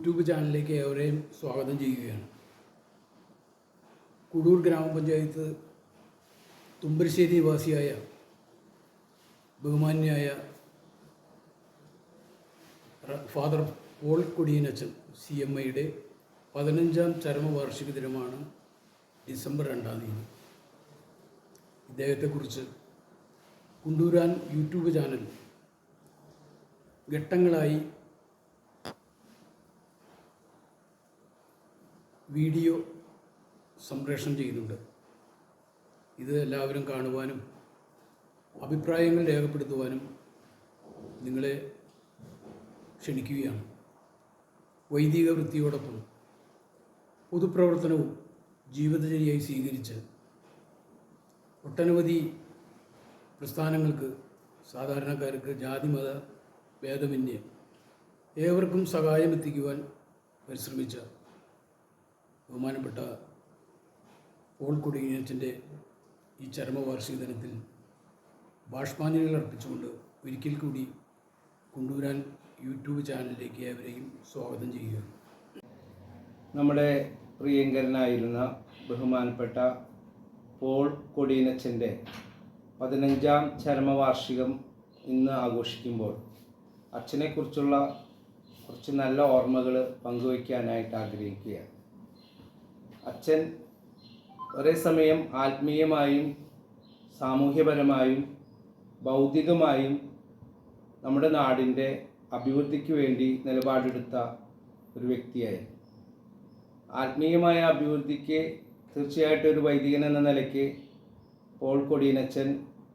YouTube ചാനലിലേക്ക് ഏവരെയും സ്വാഗതം ചെയ്യുകയാണ്. കുടൂർ ഗ്രാമപഞ്ചായത്ത് തുമ്പരശ്ശേരി നിവാസിയായ ബഹുമാന്യായ ഫാദർ പോൾ കൊടിയനച്ചൻ സി എം ഐയുടെ പതിനഞ്ചാം ചരമവാർഷിക ദിനമാണ് ഡിസംബർ രണ്ടാം തീയതി. ഇദ്ദേഹത്തെക്കുറിച്ച് കുണ്ടൂരാൻ യൂട്യൂബ് ചാനൽ ഘട്ടങ്ങളായി വീഡിയോ സംപ്രേഷണം ചെയ്യുന്നുണ്ട്. ഇത് എല്ലാവരും കാണുവാനും അഭിപ്രായങ്ങൾ രേഖപ്പെടുത്തുവാനും നിങ്ങളെ ക്ഷണിക്കുകയാണ്. വൈദിക വൃത്തിയോടൊപ്പം പൊതുപ്രവർത്തനവും ജീവിതചര്യയായി സ്വീകരിച്ച് ഒട്ടനവധി പ്രസ്ഥാനങ്ങൾക്ക് സാധാരണക്കാർക്ക് ജാതിമത ഭേദമന്യേ ഏവർക്കും സഹായം എത്തിക്കുവാൻ പരിശ്രമിച്ച ബഹുമാനപ്പെട്ട പോൾ കൊടിയനത്തിന്റെ ഈ ചരമവാർഷിക ദിനത്തിൽ ബാഷ്പാഞ്ജലികൾ അർപ്പിച്ചുകൊണ്ട് ഒരിക്കൽ കൂടി കൊണ്ടുവരാൻ യൂട്യൂബ് ചാനലിലേക്ക് ഏവരെയും സ്വാഗതം ചെയ്യുകയാണ്. നമ്മുടെ പ്രിയങ്കരനായിരുന്ന ബഹുമാനപ്പെട്ട പോൾ കൊടിയനച്ചന്റെ പതിനഞ്ചാം ചരമവാർഷികം ഇന്ന് ആഘോഷിക്കുമ്പോൾ അച്ഛനെക്കുറിച്ചുള്ള കുറച്ച് നല്ല ഓർമ്മകൾ പങ്കുവയ്ക്കാനായിട്ട് ആഗ്രഹിക്കുകയാണ്. അച്ഛൻ ഒരേ സമയം ആത്മീയമായും സാമൂഹ്യപരമായും ബൗദ്ധികമായും നമ്മുടെ നാടിന്റെ അഭിവൃദ്ധിക്ക് വേണ്ടി നിലപാടെടുത്ത ഒരു വ്യക്തിയായിരുന്നു. ആത്മീയമായ അഭിവൃദ്ധിക്ക് തീർച്ചയായിട്ടും ഒരു വൈദികൻ എന്ന നിലയ്ക്ക് പോൾ കൊടിയനച്ഛൻ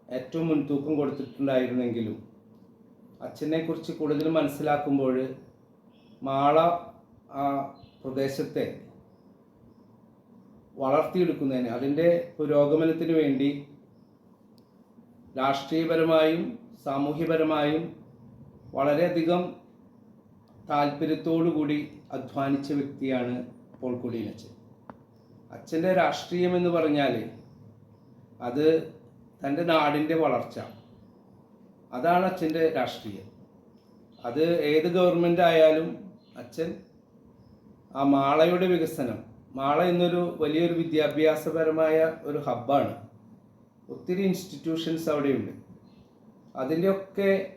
ഏറ്റവും മുൻതൂക്കം കൊടുത്തിട്ടുണ്ടായിരുന്നെങ്കിലും അച്ഛനെക്കുറിച്ച് കൂടുതൽ മനസ്സിലാക്കുമ്പോൾ മാള പ്രദേശത്തെ വളർത്തിയെടുക്കുന്നതിന് അതിന്റെ പുരോഗമനത്തിന് വേണ്ടി രാഷ്ട്രീയപരമായും സാമൂഹ്യപരമായും വളരെയധികം താല്പര്യത്തോടു കൂടി അധ്വാനിച്ച വ്യക്തിയാണ് പോൾ കൊടിയനച്ഛൻ അച്ഛന്റെ രാഷ്ട്രീയം എന്ന് പറഞ്ഞാൽ അത് തന്റെ നാടിന്റെ വളർച്ച. അതാണ് അച്ഛന്റെ രാഷ്ട്രീയം. അത് ഏത് ഗവൺമെന്റ് ആയാലും അച്ഛൻ ആ മാളയുടെ വികസനം മാള എന്നൊരു വലിയൊരു വിദ്യാഭ്യാസപരമായ ഒരു ഹബ്ബാണ്. ഒത്തിരി ഇൻസ്റ്റിറ്റ്യൂഷൻസ് അവിടെയുണ്ട്. അതിന്റെയൊക്കെ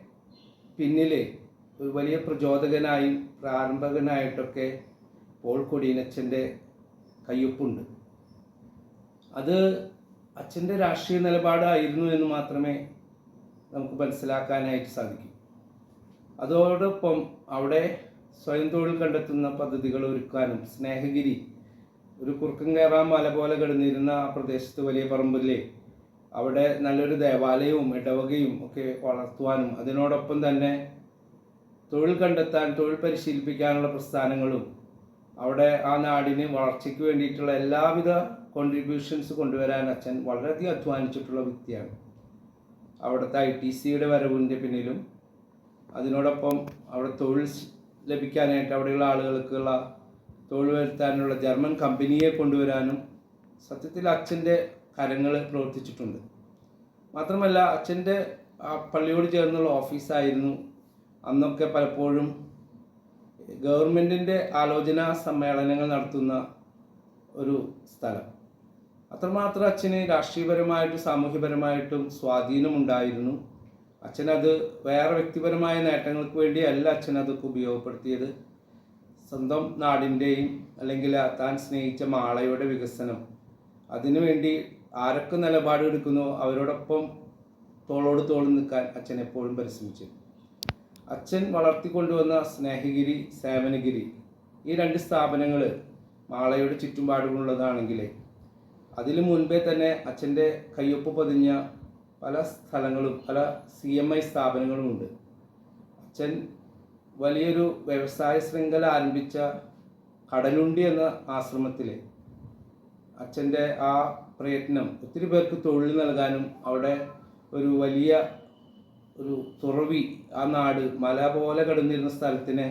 പിന്നിൽ ഒരു വലിയ പ്രചോദകനായും പ്രാരംഭകനായിട്ടൊക്കെ പോൾ കൊടിയനച്ഛന്റെ കയ്യൊപ്പുണ്ട്. അത് അച്ഛന്റെ രാഷ്ട്രീയ നിലപാടായിരുന്നു എന്ന് മാത്രമേ നമുക്ക് മനസ്സിലാക്കാനായിട്ട് സാധിക്കൂ. അതോടൊപ്പം അവിടെ സ്വയം തൊഴിൽ കണ്ടെത്തുന്ന പദ്ധതികൾ ഒരുക്കാനും സ്നേഹഗിരി ഒരു കുറുക്കം കയറാൻ മല പോലെ കിടന്നിരുന്ന ആ പ്രദേശത്ത് വലിയ പറമ്പില്ലേ? അവിടെ നല്ലൊരു ദേവാലയവും ഇടവകയും ഒക്കെ വളർത്തുവാനും അതിനോടൊപ്പം തന്നെ തൊഴിൽ കണ്ടെത്താൻ തൊഴിൽ പരിശീലിപ്പിക്കാനുള്ള പ്രസ്ഥാനങ്ങളും അവിടെ ആ നാടിന് വളർച്ചയ്ക്ക് വേണ്ടിയിട്ടുള്ള എല്ലാവിധ കോൺട്രിബ്യൂഷൻസ് കൊണ്ടുവരാൻ അച്ഛൻ വളരെയധികം അധ്വാനിച്ചിട്ടുള്ള വ്യക്തിയാണ്. അവിടുത്തെ ഐ ടി സിയുടെ വരവിന്റെ പിന്നിലും അതിനോടൊപ്പം അവിടെ തൊഴിൽ ലഭിക്കാനായിട്ട് അവിടെയുള്ള ആളുകൾക്കുള്ള തൊഴിൽ വരുത്താനുള്ള ജർമ്മൻ കമ്പനിയെ കൊണ്ടുവരാനും സത്യത്തിൽ അച്ഛന്റെ കരങ്ങൾ പ്രവർത്തിച്ചിട്ടുണ്ട്. മാത്രമല്ല അച്ഛന്റെ ആ പള്ളിയോട് ചേർന്നുള്ള ഓഫീസായിരുന്നു അന്നൊക്കെ പലപ്പോഴും ഗവൺമെന്റിന്റെ ആലോചനാ സമ്മേളനങ്ങൾ നടത്തുന്ന ഒരു സ്ഥലം. അത്രമാത്രം അച്ഛന് രാഷ്ട്രീയപരമായിട്ടും സാമൂഹ്യപരമായിട്ടും സ്വാധീനമുണ്ടായിരുന്നു. അച്ഛനത് വേറെ വ്യക്തിപരമായ നേട്ടങ്ങൾക്ക് വേണ്ടിയല്ല അച്ഛൻ അതൊക്കെ ഉപയോഗപ്പെടുത്തിയത്. സ്വന്തം നാടിന്റെയും അല്ലെങ്കിൽ താൻ സ്നേഹിച്ച മാളയുടെ വികസനം. അതിനുവേണ്ടി ആരൊക്കെ നിലപാടെടുക്കുന്നു അവരോടൊപ്പം തോളോട് തോൾ നിൽക്കാൻ അച്ഛൻ എപ്പോഴും പരിശ്രമിച്ചു അച്ഛൻ വളർത്തിക്കൊണ്ടുവന്ന സ്നേഹഗിരി സേവനഗിരി ഈ രണ്ട് സ്ഥാപനങ്ങൾ മാളയുടെ ചുറ്റുപാടുമുള്ളതാണെങ്കിൽ അതിനു മുൻപേ തന്നെ അച്ഛന്റെ കയ്യൊപ്പ് പതിഞ്ഞ പല സ്ഥലങ്ങളും പല സി എം ഐ സ്ഥാപനങ്ങളുമുണ്ട് അച്ഛൻ വലിയൊരു വ്യവസായ ശൃംഖല ആരംഭിച്ച കടലുണ്ടി എന്ന ആശ്രമത്തിൽ അച്ഛന്റെ ആ പ്രയത്നം ഒത്തിരി പേർക്ക് തൊഴിൽ നൽകാനും അവിടെ ഒരു വലിയ ഒരു തുറവി ആ നാട് മല പോലെ കിടന്നിരുന്ന സ്ഥലത്തിനെ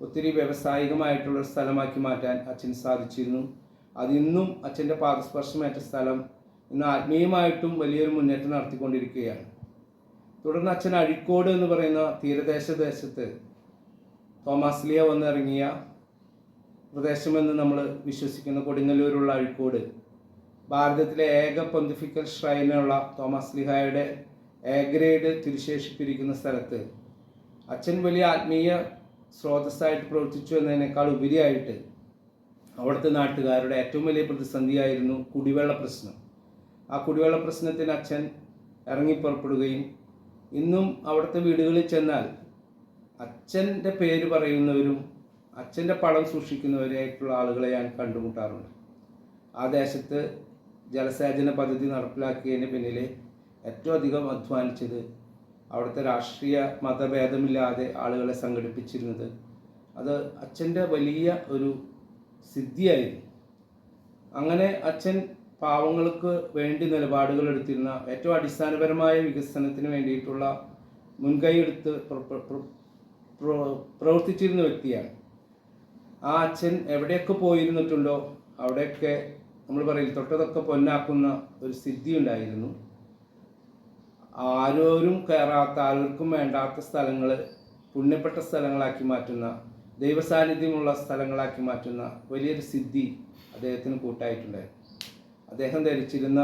ഒത്തിരി വ്യവസായികമായിട്ടുള്ള സ്ഥലമാക്കി മാറ്റാൻ അച്ഛന് സാധിച്ചിരുന്നു. അതിന്നും അച്ഛന്റെ പാദസ്പർശമേറ്റ സ്ഥലം ഇന്ന് ആത്മീയമായിട്ടും വലിയൊരു മുന്നേറ്റം നടത്തിക്കൊണ്ടിരിക്കുകയാണ്. തുടർന്ന് അച്ഛൻ അഴിക്കോട് എന്ന് പറയുന്ന തീരദേശ ദേശത്ത് തോമാസ് ലിയ വന്നിറങ്ങിയ പ്രദേശമെന്ന് നമ്മൾ വിശ്വസിക്കുന്ന. കൊടുങ്ങല്ലൂരുള്ള അഴിക്കോട്. ഭാരതത്തിലെ ഏക പൊന്തിഫിക്കൽ ഷ്രൈനുള്ള തോമസ് ലിഹായുടെ എ ഗ്രേഡ് തിരുശേഷിപ്പിരിക്കുന്ന സ്ഥലത്ത് അച്ഛൻ വലിയ ആത്മീയ സ്രോതസ്സായിട്ട് പ്രവർത്തിച്ചു എന്നതിനേക്കാൾ ഉപരിയായിട്ട് അവിടുത്തെ നാട്ടുകാരുടെ ഏറ്റവും വലിയ പ്രതിസന്ധിയായിരുന്നു കുടിവെള്ള പ്രശ്നം. ആ കുടിവെള്ള പ്രശ്നത്തിന് അച്ഛൻ ഇറങ്ങിപ്പുറപ്പെടുകയും ഇന്നും അവിടുത്തെ വീടുകളിൽ ചെന്നാൽ അച്ഛന്റെ പേര് പറയുന്നവരും അച്ഛന്റെ പടം സൂക്ഷിക്കുന്നവരായിട്ടുള്ള ആളുകളെ ഞാൻ കണ്ടുമുട്ടാറുണ്ട്. ആ ദേശത്ത് ജലസേചന പദ്ധതി നടപ്പിലാക്കിയതിന് പിന്നിൽ ഏറ്റവും അധികം അധ്വാനിച്ചത് അവിടുത്തെ രാഷ്ട്രീയ മതഭേദമില്ലാതെ ആളുകളെ സംഘടിപ്പിച്ചിരുന്നത് അത് അച്ഛന്റെ വലിയ ഒരു സിദ്ധിയായിരുന്നു. അങ്ങനെ അച്ഛൻ പാവങ്ങൾക്ക് വേണ്ടി നിലപാടുകൾ എടുത്തിരുന്ന ഏറ്റവും അടിസ്ഥാനപരമായ വികസനത്തിന് വേണ്ടിയിട്ടുള്ള മുൻകൈ പ്രവർത്തിച്ചിരുന്ന വ്യക്തിയാണ്. ആ അച്ഛൻ എവിടെയൊക്കെ പോയിരുന്നിട്ടുണ്ടോ അവിടെയൊക്കെ നമ്മൾ പറയും തൊട്ടതൊക്കെ പൊന്നാക്കുന്ന ഒരു സിദ്ധി ഉണ്ടായിരുന്നു. ആരോരും കയറാത്ത ആർക്കും വേണ്ടാത്ത സ്ഥലങ്ങൾ പുണ്യപ്പെട്ട സ്ഥലങ്ങളാക്കി മാറ്റുന്ന ദൈവസാന്നിധ്യമുള്ള സ്ഥലങ്ങളാക്കി മാറ്റുന്ന വലിയൊരു സിദ്ധി അദ്ദേഹത്തിന് കൂട്ടായിട്ടുണ്ടായിരുന്നു. അദ്ദേഹം ധരിച്ചിരുന്ന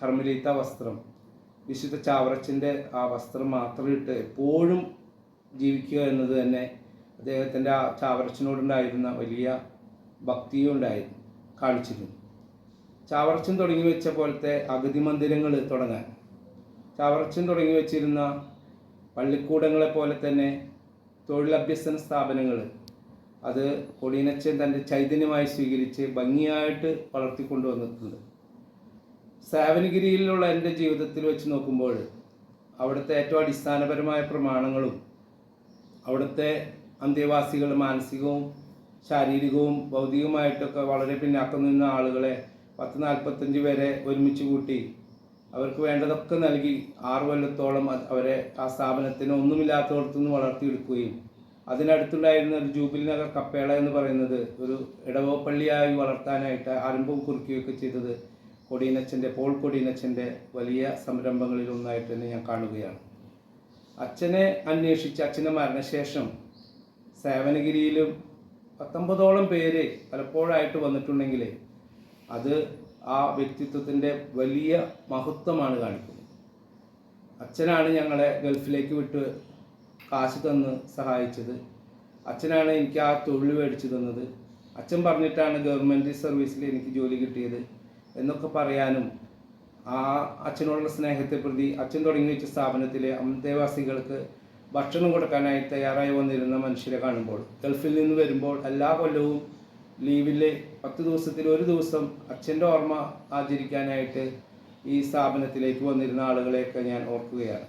കർമ്മലീത്ത വസ്ത്രം വിശുദ്ധ ചാവറച്ചിന്റെ ആ വസ്ത്രം മാത്രം ഇട്ട് എപ്പോഴും ജീവിക്കുക എന്നത് തന്നെ അദ്ദേഹത്തിന്റെ ആ ചാവറച്ചനോടുണ്ടായിരുന്ന വലിയ ഭക്തിയും ഉണ്ടായിരുന്നു കാണിച്ചിരുന്നു. ചാവറച്ചൻ തുടങ്ങി വെച്ച പോലത്തെ അഗതി മന്ദിരങ്ങൾ തുടങ്ങാൻ. ചാവറച്ചൻ തുടങ്ങി വെച്ചിരുന്ന പള്ളിക്കൂടങ്ങളെ പോലെ തന്നെ തൊഴിലഭ്യസന സ്ഥാപനങ്ങൾ അത് കൊടിയനച്ചൻ തന്റെ ചൈതന്യമായി സ്വീകരിച്ച് ഭംഗിയായിട്ട് വളർത്തിക്കൊണ്ടുവന്നിട്ടുണ്ട് സാവനഗിരിയിലുള്ള എന്റെ ജീവിതത്തിൽ വെച്ച് നോക്കുമ്പോൾ അവിടുത്തെ ഏറ്റവും അടിസ്ഥാനപരമായ പ്രമാണങ്ങളും അവിടുത്തെ അന്തേവാസികൾ മാനസികവും ശാരീരികവും ഭൗതികവുമായിട്ടൊക്കെ വളരെ പിന്നാക്കം നിന്ന ആളുകളെ പത്ത് നാൽപ്പത്തഞ്ച് പേരെ ഒരുമിച്ച് കൂട്ടി അവർക്ക് വേണ്ടതൊക്കെ നൽകി ആറു കൊല്ലത്തോളം അവരെ ആ സ്ഥാപനത്തിന് ഒന്നുമില്ലാത്തടത്തുനിന്ന് വളർത്തിയെടുക്കുകയും അതിനടുത്തുണ്ടായിരുന്ന ഒരു ജൂബിലി നഗർ കപ്പേള എന്ന് പറയുന്നത് ഒരു ഇടവപ്പള്ളിയായി വളർത്താനായിട്ട് ആരംഭം കുറിക്കുകയൊക്കെ ചെയ്തത് കൊടിയനച്ചന്റെ പോൾ കൊടിയനച്ചന്റെ വലിയ സംരംഭങ്ങളിൽ ഒന്നായിട്ട് തന്നെ ഞാൻ കാണുകയാണ്. അച്ഛനെ അന്വേഷിച്ച് അച്ഛന്റെ മരണശേഷം സേവനഗിരിയിലും പത്തൊമ്പതോളം പേര് പലപ്പോഴായിട്ട് വന്നിട്ടുണ്ടെങ്കിൽ അത് ആ വ്യക്തിത്വത്തിന്റെ വലിയ മഹത്വമാണ് കാണിക്കുന്നത്. അച്ഛനാണ് ഞങ്ങളെ ഗൾഫിലേക്ക് വിട്ട് കാശ് തന്ന് സഹായിച്ചത്. അച്ഛനാണ് എനിക്ക് ആ തൊഴിൽ മേടിച്ചു തന്നത്. അച്ഛൻ പറഞ്ഞിട്ടാണ് ഗവൺമെന്റ് സർവീസിൽ എനിക്ക് ജോലി കിട്ടിയത് എന്നൊക്കെ പറയാനും ആ അച്ഛനോടുള്ള സ്നേഹത്തെ പ്രതി അച്ഛൻ തുടങ്ങി വെച്ച സ്ഥാപനത്തിലെ അന്തേവാസികൾക്ക് ഭക്ഷണം കൊടുക്കാനായി തയ്യാറായി വന്നിരുന്ന മനുഷ്യരെ കാണുമ്പോൾ ഗൾഫിൽ നിന്ന് വരുമ്പോൾ എല്ലാ കൊല്ലവും ലീവിലെ പത്ത് ദിവസത്തിൽ ഒരു ദിവസം അച്ഛന്റെ ഓർമ്മ ആചരിക്കാനായിട്ട് ഈ സ്ഥാപനത്തിലേക്ക് വന്നിരുന്ന ആളുകളെയൊക്കെ ഞാൻ ഓർക്കുകയാണ്.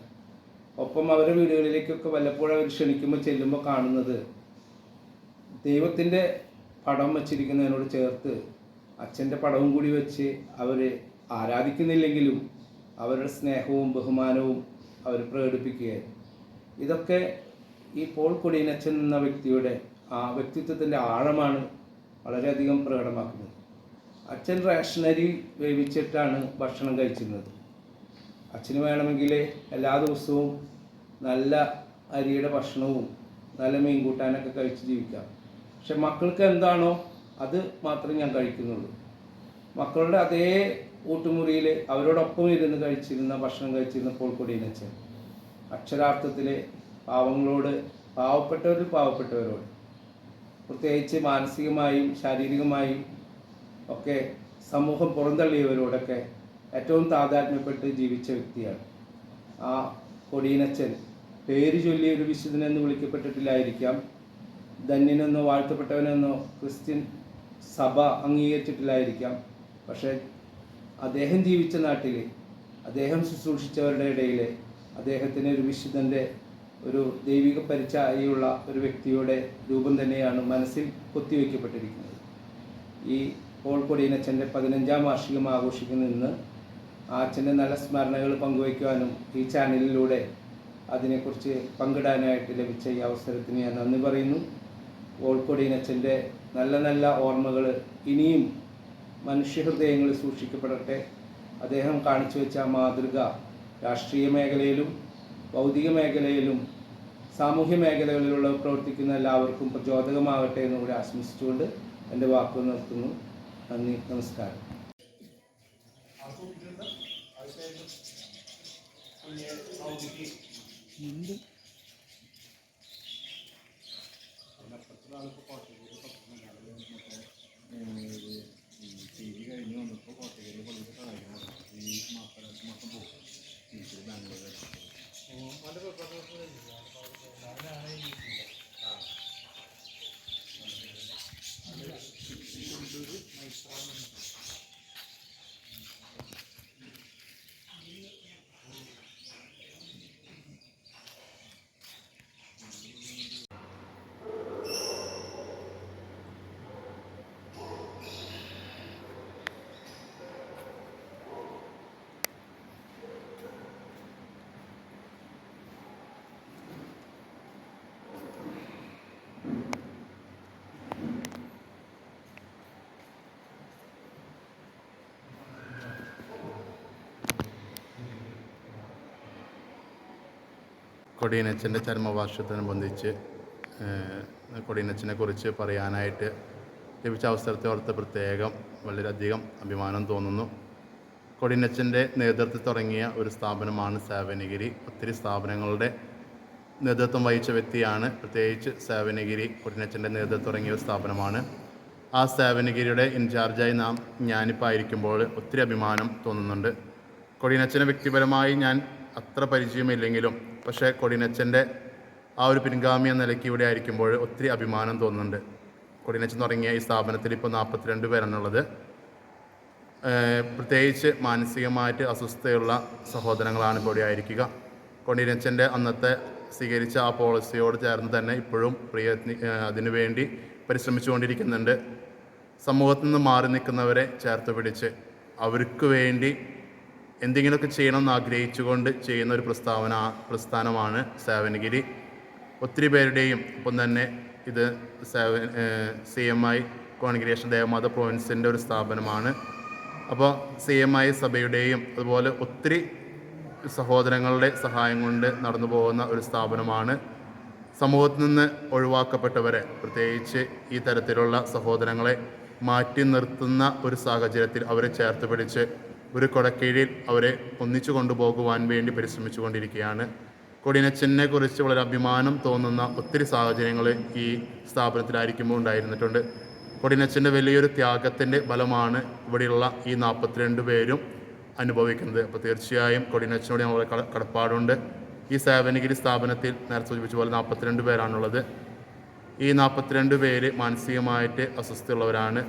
ഒപ്പം അവരുടെ വീടുകളിലേക്കൊക്കെ വല്ലപ്പോഴും അവർ ക്ഷണിക്കുമ്പോൾ ചെല്ലുമ്പോൾ കാണുന്നത് ദൈവത്തിന്റെ പടം വച്ചിരിക്കുന്നതിനോട് ചേർത്ത് അച്ഛന്റെ പടവും കൂടി വെച്ച് അവർ ആരാധിക്കുന്നില്ലെങ്കിലും അവരുടെ സ്നേഹവും ബഹുമാനവും അവർ പ്രകടിപ്പിക്കുകയായിരുന്നു. ഇതൊക്കെ ഈ പോൾ കൊടിയനച്ഛൻ എന്ന വ്യക്തിയുടെ ആ വ്യക്തിത്വത്തിന്റെ ആഴമാണ് വളരെയധികം പ്രകടമാക്കുന്നത്. അച്ഛൻ റേഷനരി വേവിച്ചിട്ടാണ് ഭക്ഷണം കഴിച്ചിരുന്നത്. അച്ഛന് വേണമെങ്കിൽ എല്ലാ ദിവസവും നല്ല അരിയുടെ ഭക്ഷണവും നല്ല മീൻ കൂട്ടാനൊക്കെ കഴിച്ച് ജീവിക്കാം. പക്ഷെ മക്കൾക്ക് എന്താണോ അത് മാത്രമേ ഞാൻ കഴിക്കുന്നുള്ളൂ. മക്കളുടെ അതേ ഊട്ടുമുറിയിൽ അവരോടൊപ്പം ഇരുന്ന് കഴിച്ചിരുന്ന ഭക്ഷണം കഴിച്ചിരുന്ന പോൾക്കൊടിയനച്ഛൻ അക്ഷരാർത്ഥത്തിൽ പാവങ്ങളോട് പാവപ്പെട്ടവരിൽ പാവപ്പെട്ടവരോട് പ്രത്യേകിച്ച് മാനസികമായും ശാരീരികമായും ഒക്കെ സമൂഹം പുറന്തള്ളിയവരോടൊക്കെ ഏറ്റവും താതാത്മ്യപ്പെട്ട് ജീവിച്ച വ്യക്തിയാണ്. ആ കൊടിയനച്ഛൻ പേര് ചൊല്ലിയ ഒരു വിശുദ്ധനെന്ന് വിളിക്കപ്പെട്ടിട്ടില്ലായിരിക്കാം. ധന്യനെന്നോ വാഴ്ത്തപ്പെട്ടവനെന്നോ ക്രിസ്ത്യൻ സഭ അംഗീകരിച്ചിട്ടില്ലായിരിക്കാം. പക്ഷേ അദ്ദേഹം ജീവിച്ച നാട്ടിൽ അദ്ദേഹം ശുശ്രൂഷിച്ചവരുടെ ഇടയിൽ അദ്ദേഹത്തിന് ഒരു വിശുദ്ധന്റെ ഒരു ദൈവിക പരിചയമുള്ള ഒരു വ്യക്തിയുടെ രൂപം തന്നെയാണ് മനസ്സിൽ കൊത്തിവെക്കപ്പെട്ടിരിക്കുന്നത്. ഈ പോൾ കൊടിയനച്ഛന്റെ പതിനഞ്ചാം വാർഷികം ആഘോഷിക്കുന്ന ഇന്ന് ആ അച്ഛന്റെ നല്ല സ്മരണകൾ പങ്കുവയ്ക്കുവാനും ഈ ചാനലിലൂടെ അതിനെക്കുറിച്ച് പങ്കിടാനായിട്ട് ലഭിച്ച ഈ അവസരത്തിന് ഞാൻ നന്ദി പറയുന്നു. പോൾ കൊടിയനച്ഛന്റെ നല്ല നല്ല ഓർമ്മകൾ ഇനിയും മനുഷ്യഹൃദയങ്ങളിൽ സൂക്ഷിക്കപ്പെടട്ടെ. അദ്ദേഹം കാണിച്ചു വെച്ച മാതൃക രാഷ്ട്രീയ മേഖലയിലും ഭൗതിക മേഖലയിലും സാമൂഹ്യ മേഖലകളിലുള്ള പ്രവർത്തിക്കുന്ന എല്ലാവർക്കും പ്രചോദകമാകട്ടെ എന്ന് കൂടി ആശംസിച്ചുകൊണ്ട് എന്റെ വാക്ക് നിർത്തുന്നു. നന്ദി നമസ്കാരം. Thank you. കൊടിയനച്ചന്റെ ചരമവാർഷികത്തോടനുബന്ധിച്ച് കൊടിയനച്ചനെ കുറിച്ച് പറയാനായിട്ട് ലഭിച്ച അവസരത്തെ ഓർത്ത് പ്രത്യേകം വളരെയധികം അഭിമാനം തോന്നുന്നു. കൊടിയനച്ചന്റെ നേതൃത്വത്തിൽ തുടങ്ങിയ ഒരു സ്ഥാപനമാണ് സേവനഗിരി. ഒത്തിരി സ്ഥാപനങ്ങളുടെ നേതൃത്വം വഹിച്ച വ്യക്തിയാണ്. പ്രത്യേകിച്ച് സേവനഗിരി കൊടിയനച്ചന്റെ നേതൃത്വം തുടങ്ങിയ ഒരു സ്ഥാപനമാണ്. ആ സേവനഗിരിയുടെ ഇൻചാർജായി നാം ഞാനിപ്പോൾ ആയിരിക്കുമ്പോൾ ഒത്തിരി അഭിമാനം തോന്നുന്നുണ്ട്. കൊടിയനച്ചനെ വ്യക്തിപരമായി ഞാൻ അത്ര പരിചയമില്ലെങ്കിലും പക്ഷേ കൊടിനച്ചന്റെ ആ ഒരു പിൻഗാമി എന്ന നിലയ്ക്ക് ഇവിടെ ആയിരിക്കുമ്പോൾ ഒത്തിരി അഭിമാനം തോന്നുന്നുണ്ട്. കൊടിനച്ചൻ തുടങ്ങിയ ഈ സ്ഥാപനത്തിൽ ഇപ്പോൾ നാൽപ്പത്തിരണ്ട് പേരെന്നുള്ളത്. പ്രത്യേകിച്ച് മാനസികമായിട്ട് അസ്വസ്ഥതയുള്ള സഹോദരങ്ങളാണ് ഇപ്പോൾ ഇവിടെ ആയിരിക്കുക. കൊടിനച്ചന്റെ അന്നത്തെ സ്വീകരിച്ച ആ പോളിസിയോട് ചേർന്ന് തന്നെ ഇപ്പോഴും പ്രയത്നി അതിനുവേണ്ടി പരിശ്രമിച്ചുകൊണ്ടിരിക്കുന്നുണ്ട്. സമൂഹത്തിൽ നിന്ന് മാറി നിൽക്കുന്നവരെ ചേർത്ത് പിടിച്ച് അവർക്ക് വേണ്ടി എന്തെങ്കിലുമൊക്കെ ചെയ്യണമെന്ന് ആഗ്രഹിച്ചുകൊണ്ട് ചെയ്യുന്ന ഒരു പ്രസ്താവന പ്രസ്ഥാനമാണ് സേവനഗിരി ഒത്തിരി പേരുടെയും ഒപ്പം തന്നെ ഇത് സേവ C M I congregation Devamatha പ്രൊവിൻസിന്റെ ഒരു സ്ഥാപനമാണ്. അപ്പോൾ സി എം ഐ സഭയുടെയും അതുപോലെ ഒത്തിരി സഹോദരങ്ങളുടെ സഹായം കൊണ്ട് നടന്നു പോകുന്ന ഒരു സ്ഥാപനമാണ്. സമൂഹത്തിൽ നിന്ന് ഒഴിവാക്കപ്പെട്ടവരെ പ്രത്യേകിച്ച് ഈ തരത്തിലുള്ള സഹോദരങ്ങളെ മാറ്റി നിർത്തുന്ന ഒരു സാഹചര്യത്തിൽ അവരെ ചേർത്ത് പിടിച്ച് ഒരു കൊടക്കീഴിൽ അവരെ ഒന്നിച്ചു കൊണ്ടുപോകുവാൻ വേണ്ടി പരിശ്രമിച്ചുകൊണ്ടിരിക്കുകയാണ്. കൊടിയനച്ചനെ കുറിച്ച് വളരെ അഭിമാനം തോന്നുന്ന ഒത്തിരി സാഹചര്യങ്ങൾ ഈ സ്ഥാപനത്തിലായിരിക്കുമ്പോൾ ഉണ്ടായിരുന്നിട്ടുണ്ട്. കൊടിയനച്ചന്റെ വലിയൊരു ത്യാഗത്തിന്റെ ഫലമാണ് ഇവിടെയുള്ള ഈ നാൽപ്പത്തിരണ്ട് പേരും അനുഭവിക്കുന്നത്. അപ്പോൾ തീർച്ചയായും കൊടിയനച്ചനോട് ഞങ്ങൾ കട കടപ്പാടുണ്ട്. ഈ സേവനഗിരി സ്ഥാപനത്തിൽ നേരത്തെ സൂചിപ്പിച്ച പോലെ നാൽപ്പത്തിരണ്ട് പേരാണുള്ളത്. ഈ നാൽപ്പത്തിരണ്ട് പേര് മാനസികമായിട്ട് അസ്വസ്ഥയുള്ളവരാണ്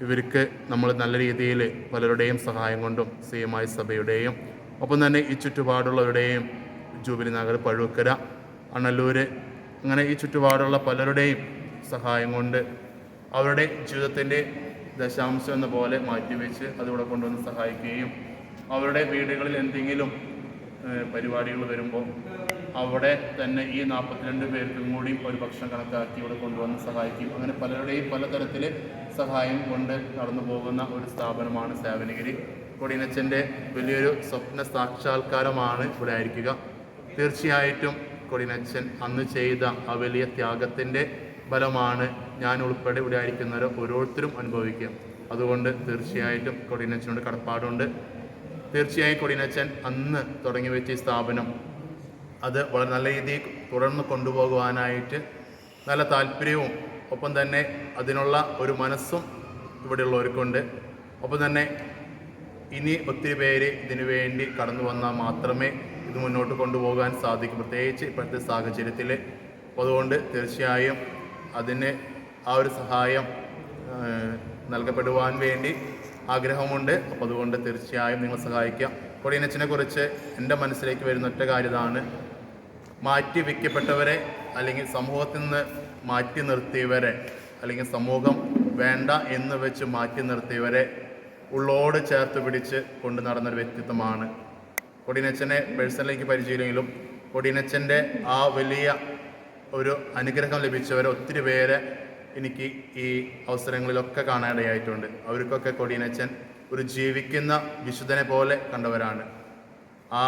ഇവർക്ക് നമ്മൾ നല്ല രീതിയിൽ പലരുടെയും സഹായം കൊണ്ടും സി എം ഐ സഭയുടെയും ഒപ്പം തന്നെ ഈ ചുറ്റുപാടുള്ളവരുടെയും ജൂബിലി നഗർ പഴുക്കര അണല്ലൂർ അങ്ങനെ ഈ ചുറ്റുപാടുള്ള പലരുടെയും സഹായം കൊണ്ട് അവരുടെ ജീവിതത്തിന്റെ ദശാംശം എന്ന പോലെ മാറ്റിവെച്ച് അതിവിടെ കൊണ്ടുവന്ന് സഹായിക്കുകയും അവരുടെ വീടുകളിൽ എന്തെങ്കിലും പരിപാടികൾ വരുമ്പോൾ അവിടെ തന്നെ ഈ നാൽപ്പത്തിരണ്ട് പേർക്കും കൂടി ഒരു ഭക്ഷണം കണക്കാക്കി ഇവിടെ കൊണ്ടുവന്ന് സഹായിക്കും. അങ്ങനെ പലരുടെയും പലതരത്തിൽ സഹായം കൊണ്ട് നടന്നു പോകുന്ന ഒരു സ്ഥാപനമാണ് സേവനഗിരി. കൊടിയനച്ചന്റെ വലിയൊരു സ്വപ്ന സാക്ഷാത്കാരമാണ് ഇവിടെ ആയിരിക്കുക. തീർച്ചയായിട്ടും കൊടിയനച്ചൻ അന്ന് ചെയ്ത ആ വലിയ ത്യാഗത്തിന്റെ ഫലമാണ് ഞാൻ ഉൾപ്പെടെ ഇവിടെ ആയിരിക്കുന്നവർ ഓരോരുത്തരും അനുഭവിക്കുക. അതുകൊണ്ട് തീർച്ചയായിട്ടും കൊടിയനച്ചനോട് കടപ്പാടുണ്ട്. തീർച്ചയായും കൊടിയനച്ചൻ അന്ന് തുടങ്ങി വെച്ച ഈ സ്ഥാപനം അത് വളരെ നല്ല രീതിയിൽ തുടർന്ന് കൊണ്ടുപോകുവാനായിട്ട് നല്ല താല്പര്യവും ഒപ്പം തന്നെ അതിനുള്ള ഒരു മനസ്സും ഇവിടെയുള്ളവർക്കുണ്ട്. ഒപ്പം തന്നെ ഇനി ഒത്തിരി പേര് ഇതിനു വേണ്ടി കടന്നു വന്നാൽ മാത്രമേ ഇത് മുന്നോട്ട് കൊണ്ടുപോകാൻ സാധിക്കൂ. പ്രത്യേകിച്ച് ഇപ്പോഴത്തെ സാഹചര്യത്തിൽ അതുകൊണ്ട് തീർച്ചയായും അതിന് ആ ഒരു സഹായം നൽകപ്പെടുവാൻ വേണ്ടി ആഗ്രഹമുണ്ട്. അപ്പോൾ അതുകൊണ്ട് തീർച്ചയായും നിങ്ങൾ സഹായിക്കാം. കൊടിയനച്ചനെ കുറിച്ച് എന്റെ മനസ്സിലേക്ക് വരുന്ന ഒറ്റ കാര്യം മാറ്റി വയ്ക്കപ്പെട്ടവരെ അല്ലെങ്കിൽ സമൂഹത്തിൽ നിന്ന് മാറ്റി നിർത്തിയവരെ അല്ലെങ്കിൽ സമൂഹം വേണ്ട എന്ന് വെച്ച് മാറ്റി നിർത്തിയവരെ ഉള്ളോട് ചേർത്ത് പിടിച്ച് കൊണ്ടു നടന്നൊരു വ്യക്തിത്വമാണ് കൊടിയനച്ചനെ പേഴ്സണലേക്ക് പരിചയമില്ലെങ്കിലും കൊടിയനച്ചന്റെ ആ വലിയ ഒരു അനുഗ്രഹം ലഭിച്ചവരെ ഒത്തിരി പേരെ എനിക്ക് ഈ അവസരങ്ങളിലൊക്കെ കാണാനിടയായിട്ടുണ്ട്. അവർക്കൊക്കെ കൊടിയനച്ചൻ ഒരു ജീവിക്കുന്ന വിശുദ്ധനെ പോലെ കണ്ടവരാണ്. ആ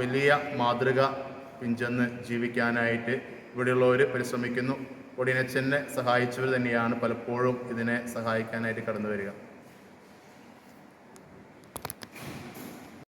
വലിയ മാതൃക പിഞ്ചെന്ന് ജീവിക്കാനായിട്ട് ഇവിടെയുള്ളവർ പരിശ്രമിക്കുന്നു. കൊടിയനച്ഛനെ സഹായിച്ചവർ തന്നെയാണ് പലപ്പോഴും ഇതിനെ സഹായിക്കാനായിട്ട് കടന്നു വരിക